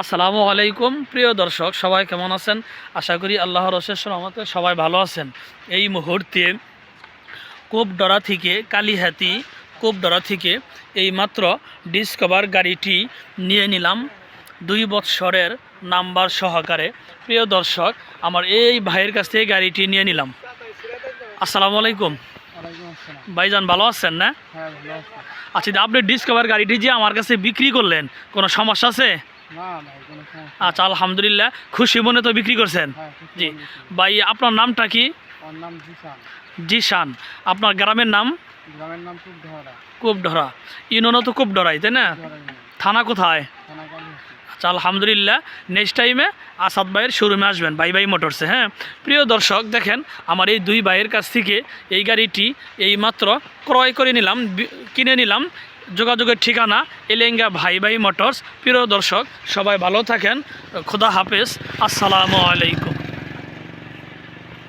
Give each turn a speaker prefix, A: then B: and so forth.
A: আসসালামু আলাইকুম প্রিয় দর্শক সবাই কেমন আছেন? আশা করি আল্লাহর রশেষ রহমতে সবাই ভালো আছেন। এই মুহূর্তে কোপডরা থেকে কালীহাতি কোপডরা থেকে এই মাত্র ডিসকভার গাড়িটি নিয়ে নিলাম। দুই বৎসরের নাম্বার সহকারে। প্রিয় দর্শক আমার এই ভাইয়ের কাছ থেকে গাড়িটি নিয়ে নিলাম। আসসালামু আলাইকুম। ভাইজান ভালো আছেন না?
B: হ্যাঁ
A: আচ্ছা আপনি ডিসকভার গাড়িটি যে আমার কাছে বিক্রি করলেন কোনো সমস্যা আছে? আচ্ছা আলহামদুলিল্লাহ। খুশি মনে তো বিক্রি করছেন?
B: হ্যাঁ
A: জি। ভাই আপনার নামটা কি? জিশান। আপনার গ্রামের নাম?
B: গ্রামের নাম খুব ধরা
A: কূপডরা ইউনিয়নও তো তাই না? থানা কোথায়? আচ্ছা আলহামদুলিল্লাহ। নেক্সট টাইমে আসাদ ভাইয়ের শোরুমে আসবেন বাই বাই মোটরসে হ্যাঁ? প্রিয় দর্শক দেখেন আমার এই দুই ভাইয়ের কাছ থেকে এই গাড়িটি এই মাত্র ক্রয় করে নিলাম কিনে নিলাম। যোগাযোগের ঠিকানা এলেঙ্গা ভাই ভাই মোটরস। প্রিয় দর্শক, সবাই ভালো থাকেন। খোদা হাফেজ। আসসালামু আলাইকুম।